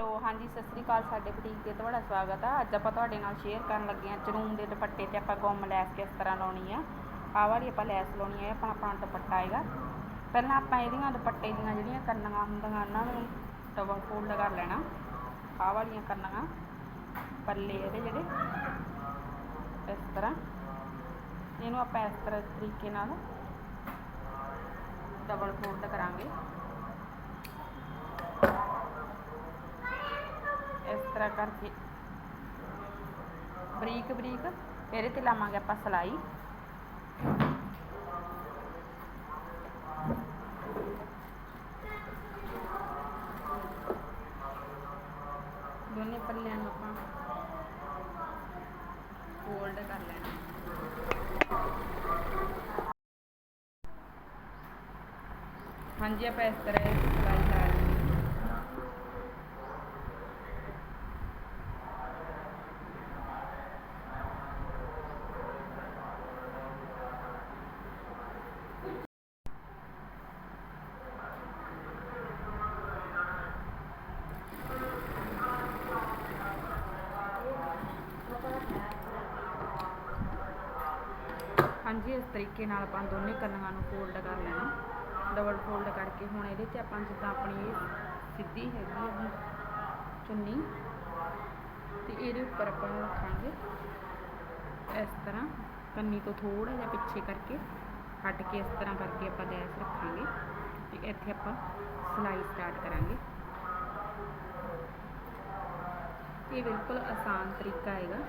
Hello ਹਾਂਜੀ, ਸਤਿ ਸ੍ਰੀ ਅਕਾਲ ਸਾਡੇ boutique ਤੇ ਤੁਹਾਡਾ ਸਵਾਗਤ ਆ। ਅੱਜ ਆਪਾਂ ਤੁਹਾਡੇ ਨਾਲ ਸ਼ੇਅਰ ਕਰਨ ਲੱਗੇ ਹਾਂ ਚਰੂਨ ਦੇ ਦੁਪੱਟੇ ਤੇ ਆਪਾਂ ਗੁੰਮ ਲੈਸ ਕਿਸ ਤਰ੍ਹਾਂ ਲਾਉਣੀ ਆ। ਆਹ ਵਾਲੀ ਆਪਾਂ ਲੈਸ ਲਾਉਣੀ ਆ ਆਪਣਾ ਆਪਣਾ ਦੁਪੱਟਾ ਹੈਗਾ। ਪਹਿਲਾਂ ਆਪਾਂ ਇਹਦੀਆਂ ਦੁਪੱਟੇ ਦੀਆਂ ਜਿਹੜੀਆਂ ਕੰਨੀਆਂ ਹੁੰਦੀਆਂ, ਉਹਨਾਂ ਨੂੰ ਡਬਲ ਫੋਲਡ ਕਰ ਲੈਣਾ। ਆਹ ਵਾਲੀਆਂ ਕੰਨੀਆਂ ਪੱਲੇ ਇਹਦੇ ਜਿਹੜੇ, ਇਸ ਤਰ੍ਹਾਂ। ਇਹਨੂੰ ਆਪਾਂ ਇਸ ਤਰ੍ਹਾਂ ਤਰੀਕੇ ਨਾਲ ਡਬਲ ਫੋਲਡ ਕਰਾਂਗੇ ਇਸ ਤਰ੍ਹਾਂ ਕਰਕੇ। ਬਰੀਕ ਬਰੀਕ ਇਹਦੇ ਤੇ ਲਾਵਾਂਗੇ ਆਪਾਂ ਸਲਾਈ। ਦੋਨੇ ਪੱਲਿਆਂ ਨੂੰ ਆਪਾਂ ਫੋਲਡ ਕਰ ਲੈਣਾ। ਹਾਂਜੀ, ਆਪਾਂ ਇਸ ਤਰ੍ਹਾਂ ਸਲਾਈ ਲਾ ਲੈਣੀ ਹਾਂਜੀ, ਇਸ ਤਰੀਕੇ ਨਾਲ ਆਪਾਂ ਦੋਨੇ ਕੰਨਾਂ ਨੂੰ ਫੋਲਡ ਕਰ ਲੈਣਾ। ਡਬਲ ਫੋਲਡ ਕਰਕੇ ਹੁਣ ਇਹਦੇ 'ਚ ਆਪਾਂ ਜਿੱਦਾਂ ਆਪਣੀ ਇਹ ਸਿੱਧੀ ਹੈਗੀ ਆ ਚੁੰਨੀ, ਤੇ ਇਹਦੇ ਉੱਪਰ ਆਪਾਂ ਰੱਖਾਂਗੇ ਇਸ ਤਰ੍ਹਾਂ ਕੰਨੀ ਤੋਂ ਥੋੜਾ ਜਿਹਾ ਪਿੱਛੇ ਕਰਕੇ, ਹਟ ਕੇ ਇਸ ਤਰ੍ਹਾਂ ਕਰਕੇ ਆਪਾਂ ਲੈਸ ਰੱਖਾਂਗੇ, ਤੇ ਇੱਥੇ ਆਪਾਂ ਸਿਲਾਈ ਸਟਾਰਟ ਕਰਾਂਗੇ। ਇਹ ਬਿਲਕੁਲ ਆਸਾਨ ਤਰੀਕਾ ਹੈਗਾ।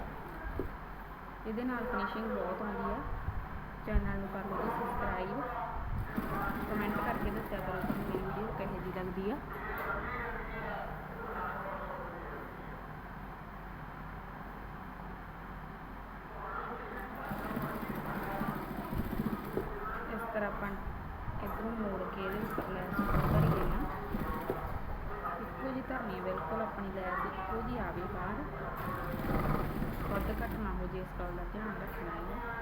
ਇਹਦੇ ਨਾਲ ਫਿਨਿਸ਼ਿੰਗ ਬਹੁਤ ਆਉਂਦੀ ਹੈ ਚੈਨਲ ਨੂੰ ਕਰ ਲਓ ਸਬਸਕ੍ਰਾਈਬ ਕਮੈਂਟ ਕਰਕੇ ਦੱਸਿਆ ਕਰੋ ਤੁਹਾਨੂੰ ਮੇਰੀ ਵੀਡੀਓ ਕਿਹੋ ਜਿਹੀ ਲੱਗਦੀ ਆ। ਇਸ ਤਰ੍ਹਾਂ ਆਪਾਂ ਇਧਰੋਂ ਮੋੜ ਕੇ ਇਹਦੇ ਉੱਪਰ ਲੈਸ ਧਰੀ ਦੇਣਾ ਇੱਕੋ ਜਿਹੀ ਧਰਨੀ ਹੈ ਬਿਲਕੁਲ ਆਪਣੀ ਲੈਸ ਇੱਕੋ ਜਿਹੀ ਆਵੇ ਬਾਹਰ। ਵੱਧ ਘੱਟ ਨਾ ਹੋ ਜੇ ਇਸ ਗੱਲ ਦਾ ਧਿਆਨ ਰੱਖਣਾ ਹੈ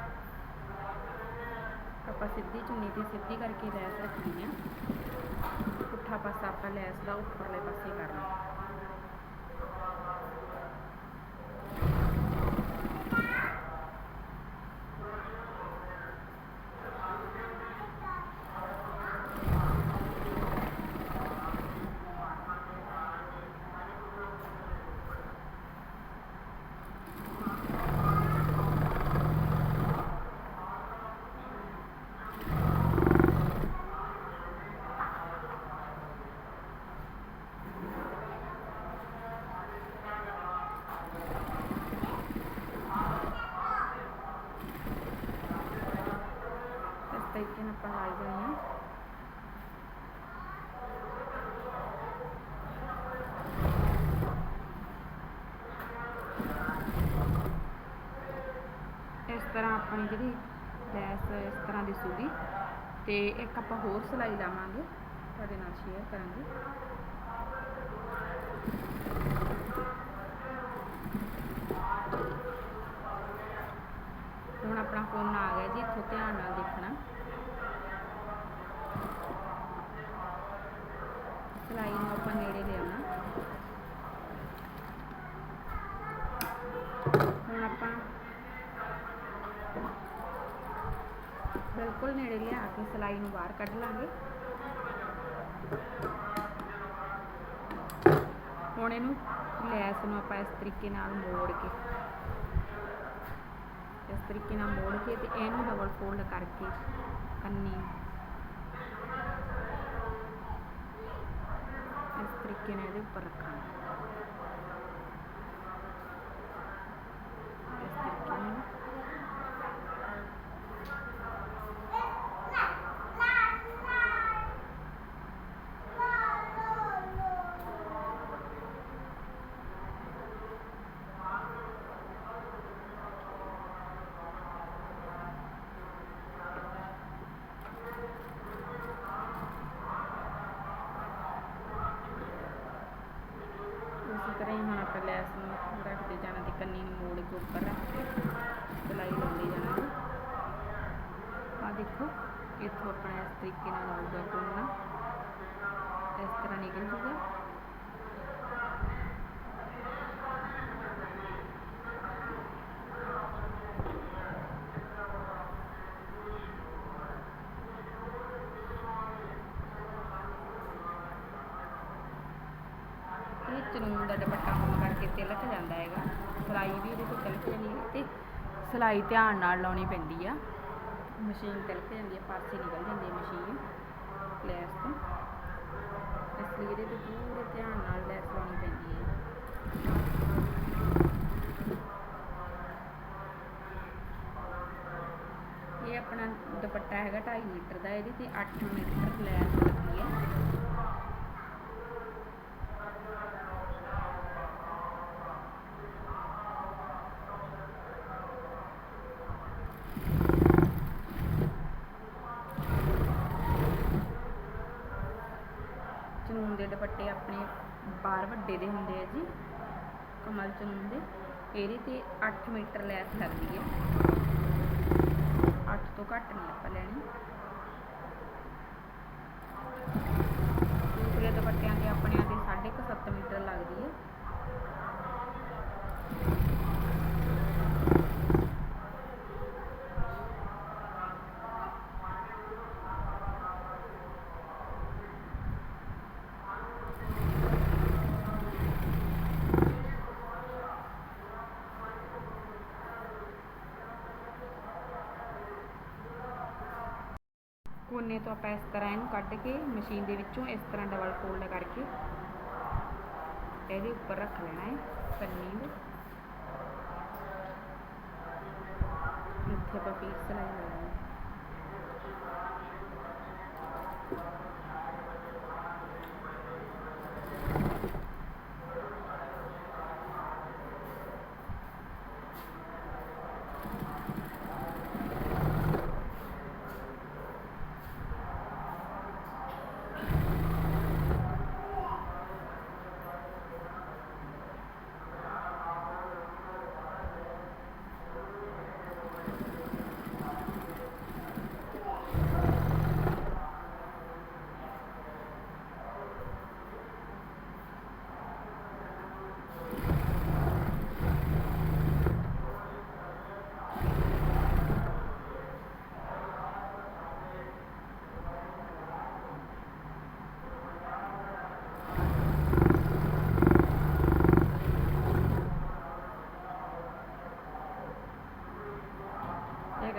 ਆਪਾਂ ਸਿੱਧੀ ਚੁੰਨੀ ਤੇ ਸਿੱਧੀ ਕਰਕੇ ਲੈਸ ਰੱਖਣੀ ਆ। ਪੁੱਠਾ ਪਾਸਾ ਆਪਾਂ ਲੈਸ ਦਾ ਉੱਪਰਲੇ ਪਾਸੇ ਕਰਨਾ। ਇਸ ਤਰੀਕੇ ਨਾਲ ਆਪਾਂ ਇਸ ਤਰ੍ਹਾਂ ਆਪਣੀ ਜਿਹੜੀ ਲੈਸ ਇਸ ਤਰ੍ਹਾਂ ਦਿਸੂਗੀ ਤੇ ਇੱਕ ਆਪਾਂ ਹੋਰ ਸਿਲਾਈ ਲਾਵਾਂਗੇ, ਤੁਹਾਡੇ ਨਾਲ ਸ਼ੇਅਰ ਕਰਾਂਗੇ। ਹੁਣ ਆਪਣਾ ਫੋਨ ਆ ਗਿਆ ਜੀ, ਇੱਥੋਂ ਧਿਆਨ ਨਾਲ ਦੇਖਣਾ। ਸਿਲਾਈ ਨੂੰ ਆਪਾਂ ਨੇੜੇ ਲਿਆਉਣਾ ਹੁਣ ਆਪਾਂ ਬਿਲਕੁਲ ਨੇੜੇ ਲਿਆ ਕੇ ਸਿਲਾਈ ਨੂੰ ਬਾਹਰ ਕੱਢ ਲਾਂਗੇ। ਹੁਣ ਇਹਨੂੰ ਲੈਸ ਨੂੰ ਆਪਾਂ ਇਸ ਤਰੀਕੇ ਨਾਲ ਮੋੜ ਕੇ, ਇਸ ਤਰੀਕੇ ਨਾਲ ਮੋੜ ਕੇ ਤੇ ਇਹਨੂੰ ਡਬਲ ਫੋਲਡ ਕਰਕੇ ਕੰਨੀ ਇਸ ਤਰੀਕੇ ਨਾਲ ਇਹਦੇ ਉੱਪਰ ਰੱਖਾਂਗੇ ਇਸ ਤਰੀਕੇ ਨਾਲ ਉਸੇ ਤਰ੍ਹਾਂ ਹੀ ਹੁਣ ਆਪਾਂ ਲੈਸ ਨੂੰ ਰੱਖਦੇ ਜਾਣਾ ਤੇ ਕੰਨੀ ਨੂੰ ਮੋੜ ਕੇ ਉੱਪਰ ਰੱਖ ਕੇ ਸਿਲਾਈ ਲਾਉਂਦੇ ਜਾਣਾ ਆ ਦੇਖੋ ਇੱਥੋਂ ਆਪਣਾ ਇਸ ਤਰੀਕੇ ਨਾਲ ਆਊਗਾ ਕੋਨਾ ਇਸ ਤਰ੍ਹਾਂ ਨਿਕਲ ਜੂਗਾ ਇਹ ਚਨੂਨ ਦਾ ਦੁਪੱਟਾ ਹੋਣ ਕਰਕੇ ਤਿਲਕ ਜਾਂਦਾ ਹੈਗਾ। ਸਿਲਾਈ ਵੀ ਇਹਦੇ ਤੋਂ ਤਿਲਕ ਜਾਂਦੀ ਹੈ ਤੇ ਸਿਲਾਈ ਧਿਆਨ ਨਾਲ ਲਾਉਣੀ ਪੈਂਦੀ ਆ। ਮਸ਼ੀਨ ਤਿਲਕ ਜਾਂਦੀ ਹੈ ਪਾਸੇ ਨਿਕਲ ਜਾਂਦੀ ਹੈ ਮਸ਼ੀਨ। ਲੈਸ ਤੋਂ। ਇਸ ਲਈ ਇਹਦੇ ਤੇ ਪੂਰੇ ਧਿਆਨ ਨਾਲ ਲੈਸ ਲਾਉਣੀ ਪੈਂਦੀ ਹੈ। ਇਹ ਆਪਣਾ ਦੁਪੱਟਾ ਹੈਗਾ 2.5 ਮੀਟਰ ਦਾ, ਇਹਦੇ ਤੇ 8 ਮੀਟਰ ਲੈਸ ਲੱਗੀ ਹੈ ਚਨੂਨ ਦੇ ਦੁਪੱਟੇ ਆਪਣੇ ਬਾਹਰ ਵੱਡੇ ਦੇ ਹੁੰਦੇ ਆ ਜੀ ਕਮਲ ਚਨੂਨ ਦੇ ਇਹਦੇ ਤੇ 8 ਮੀਟਰ ਲੈਸ ਲੱਗਦੀ ਹੈ 8 ਤੋਂ ਘੱਟ ਨਹੀਂ ਆਪਾਂ ਲੈਣੀ। ਦੂਸਰੇ ਦੁਪੱਟਿਆਂ ਦੇ ਆਪਣਿਆਂ ਦੇ 7.5 ਮੀਟਰ ਲੱਗਦੀ ਹੈ। ਕੋਨੇ ਤੋਂ ਆਪਾਂ ਇਸ ਤਰ੍ਹਾਂ ਇਹਨੂੰ ਕੱਢ ਕੇ ਮਸ਼ੀਨ ਦੇ ਵਿੱਚੋਂ ਇਸ ਤਰ੍ਹਾਂ ਡਬਲ ਫੋਲਡ ਕਰਕੇ ਇਹਦੇ ਉੱਪਰ ਰੱਖ ਲੈਣਾ ਹੈ ਪਨੀਰ ਨੂੰ ਇੱਥੇ ਆਪਾਂ ਪੀਸ ਸਿਲਾਈ ਲਗਾਉਣੀ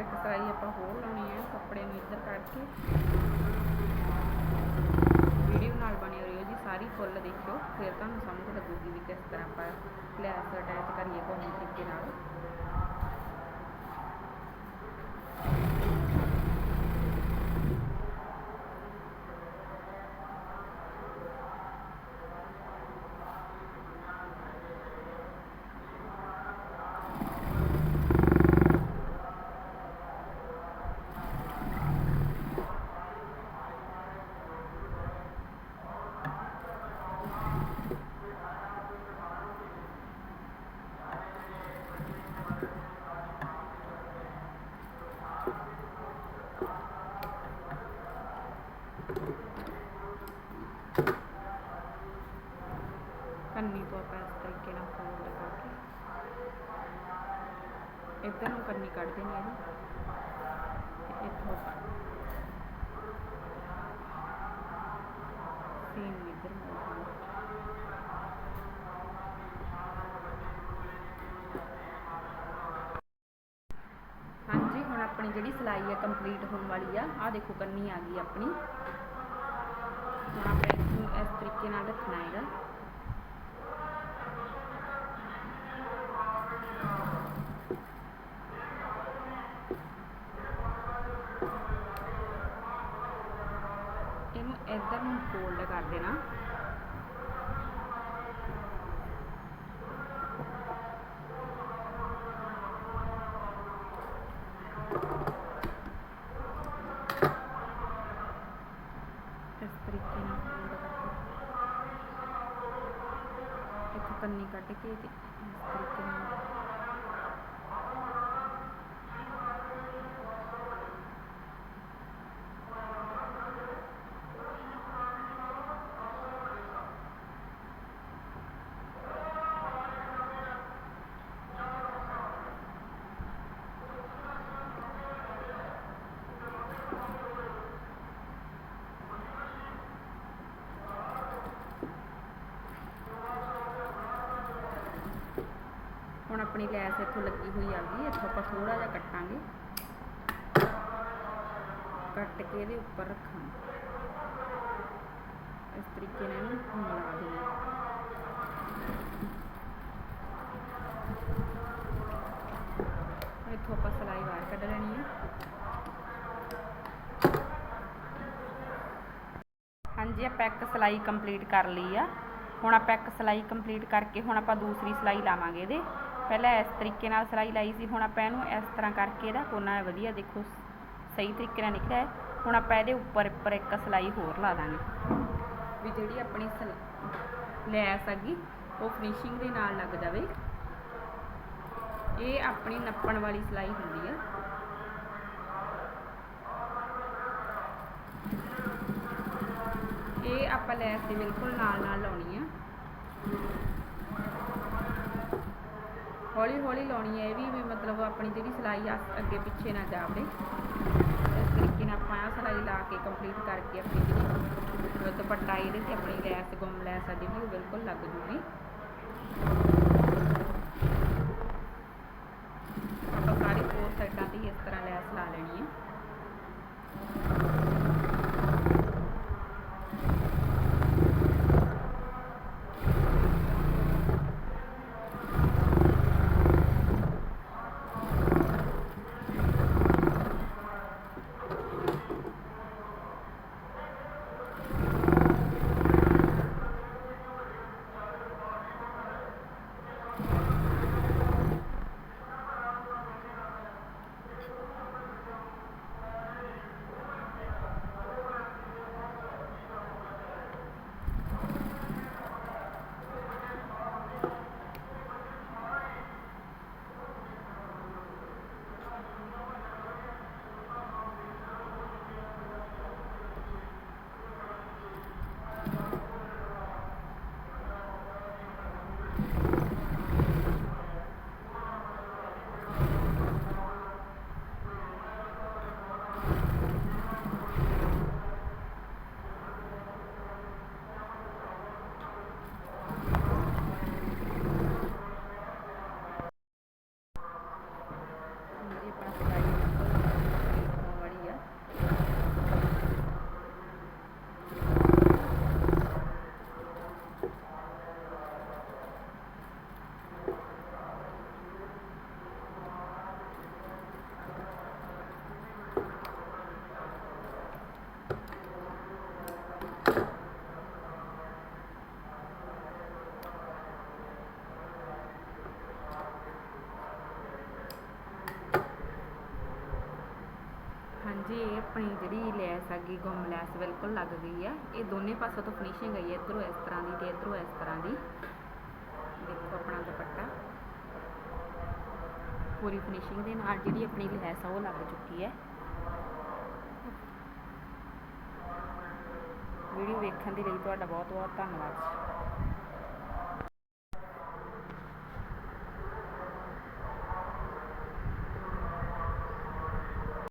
ਹੈ ਇੱਕ ਇੱਕ ਆਪਾਂ ਹੋਰ ਲਾਉਣੀ ਹੈ, ਕੱਪੜੇ ਨੂੰ ਇੱਧਰ ਕੱਢ ਕੇ। ਵੀਡੀਓ ਨਾਲ ਬਣੇ ਰਹੋ ਜੀ, ਸਾਰੀ ਫੁੱਲ ਦੇਖਿਓ। ਫਿਰ ਤੁਹਾਨੂੰ ਸਮਝ ਲੱਗੂਗੀ ਵੀ ਕਿਸ ਤਰ੍ਹਾਂ ਆਪਾਂ ਲੈਸ ਅਟੈਚ ਕਰੀਏ ਕੋਈ ਤਰੀਕੇ ਨਾਲ ਕੰਨੀ ਤੋਂ ਆਪਾਂ ਇਸ ਤਰੀਕੇ ਨਾਲ ਫੋਲਡ ਕਰਕੇ ਇੱਧਰ ਨੂੰ ਕੰਨੀ ਕੱਢ ਦੇਣੀ ਹੈ ਤੇ ਇੱਥੋਂ ਸੀਨ ਨੂੰ ਇੱਧਰ ਮੋੜਨੀ ਹਾਂਜੀ, ਹੁਣ ਆਪਣੀ ਜਿਹੜੀ ਸਿਲਾਈ ਹੈ ਕੰਪਲੀਟ ਹੋਣ ਵਾਲੀ ਆ ਆ ਦੇਖੋ ਕੰਨੀ ਆ ਗਈ ਆਪਣੀ। ਹੁਣ ਆਪਾਂ ਇਸ ਤਰੀਕੇ ਨਾਲ ਰੱਖਣਾ ਹੈਗਾ। ਫੋਲਡ ਕਰ ਦੇਣਾ। ਇਸ ਤਰੀਕੇ ਨਾਲ fold ਕਰਕੇ ਇੱਥੋਂ ਕੰਨੀ ਕੱਢ ਕੇ ਇਸ ਤਰੀਕੇ ਨਾਲ ਆਪਣੀ ਲੈਸ ਇੱਥੋਂ ਲੱਗੀ ਹੋਈ ਆ ਗਈ ਇੱਥੋਂ ਆਪਾਂ ਥੋੜਾ ਜਿਹਾ ਕੱਟਾਂਗੇ। ਕੱਟ ਕੇ ਇਹਦੇ ਉੱਪਰ ਰੱਖਾਂਗੇ। ਇਸ ਤਰੀਕੇ ਨਾਲ ਇਹਨੂੰ ਮਿਲਾ ਦੇਣਾ। ਇੱਥੋਂ ਆਪਾਂ ਸਲਾਈ ਬਾਹਰ ਕੱਢ ਲੈਣੀ ਹੈ ਹਾਂਜੀ, ਆਪਾਂ ਇੱਕ ਸਲਾਈ ਕੰਪਲੀਟ ਕਰ ਲਈ ਆ। ਹੁਣ ਆਪਾਂ ਇੱਕ ਸਲਾਈ ਕੰਪਲੀਟ ਕਰਕੇ ਹੁਣ ਆਪਾਂ ਦੂਸਰੀ ਸਲਾਈ ਲਾਵਾਂਗੇ ਇਹਦੇ। ਪਹਿਲਾਂ ਇਸ ਤਰੀਕੇ ਨਾਲ ਸਲਾਈ ਲਾਈ ਸੀ, ਹੁਣ ਆਪਾਂ ਇਹਨੂੰ ਇਸ ਤਰ੍ਹਾਂ ਕਰਕੇ ਇਹਦਾ ਕੋਨਾ ਵਧੀਆ ਦੇਖੋ, ਸਹੀ ਤਰੀਕੇ ਨਾਲ ਨਿਕਲਿਆ ਹੁਣ ਆਪਾਂ ਇਹਦੇ ਉੱਪਰ ਉੱਪਰ ਇੱਕ ਸਲਾਈ ਹੋਰ ਲਾ ਦਾਂਗੇ। ਵੀ ਜਿਹੜੀ ਆਪਣੀ ਸਲ- ਲੈਸ ਹੈਗੀ ਉਹ ਫਿਨਿਸ਼ਿੰਗ ਦੇ ਨਾਲ ਲੱਗ ਜਾਵੇ। ਇਹ ਆਪਣੀ ਨੱਪਣ ਵਾਲੀ ਸਲਾਈ ਹੁੰਦੀ ਆ। ਇਹ ਆਪਾਂ ਲੈਸ ਦੇ ਬਿਲਕੁਲ ਨਾਲ ਨਾਲ ਲਾਉਣੀ ਆ। ਹੌਲੀ ਹੌਲੀ ਲਾਉਣੀ ਹੈ ਇਹ ਵੀ ਵੀ ਮਤਲਬ ਆਪਣੀ ਜਿਹੜੀ ਸਿਲਾਈ ਆ, ਅੱਗੇ ਪਿੱਛੇ ਨਾ ਜਾਵੇ ਇਸ ਤਰੀਕੇ ਨਾਲ ਆਪਾਂ ਆਹ ਸਿਲਾਈ ਲਾ ਕੇ ਕੰਪਲੀਟ ਕਰਕੇ ਆਪਣੀ ਜਿਹੜੀ ਦੁਪੱਟਾ ਇਹਦੇ ਤੇ ਆਪਣੀ ਲੈਸ, ਗੁੰਮ ਲੈਸ ਆ ਜਿਹੜੀ, ਉਹ ਬਿਲਕੁਲ ਲੱਗ ਜੂਗੀ। ਆਪਣੀ ਜਿਹੜੀ ਲੈਸ ਹੈਗੀ, ਗੁੰਮ ਲੈਸ ਬਿਲਕੁਲ ਲੱਗ ਗਈ ਆ। ਇਹ ਦੋਨੇ ਪਾਸੋਂ ਤੋਂ ਫਿਨਿਸ਼ਿੰਗ ਆਈ ਹੈ ਇਧਰੋਂ ਇਸ ਤਰ੍ਹਾਂ ਦੀ ਤੇ ਇਧਰੋਂ ਇਸ ਤਰ੍ਹਾਂ ਦੀ। ਦੇਖੋ ਆਪਣਾ ਦੁਪੱਟਾ। ਪੂਰੀ ਫਿਨਿਸ਼ਿੰਗ ਦੇ ਨਾਲ ਜਿਹੜੀ ਆਪਣੀ ਲੈਸ ਆ, ਉਹ ਲੱਗ ਚੁੱਕੀ ਹੈ ਵੀਡੀਓ ਵੇਖਣ ਦੇ ਲਈ ਤੁਹਾਡਾ ਬਹੁਤ ਬਹੁਤ ਧੰਨਵਾਦ।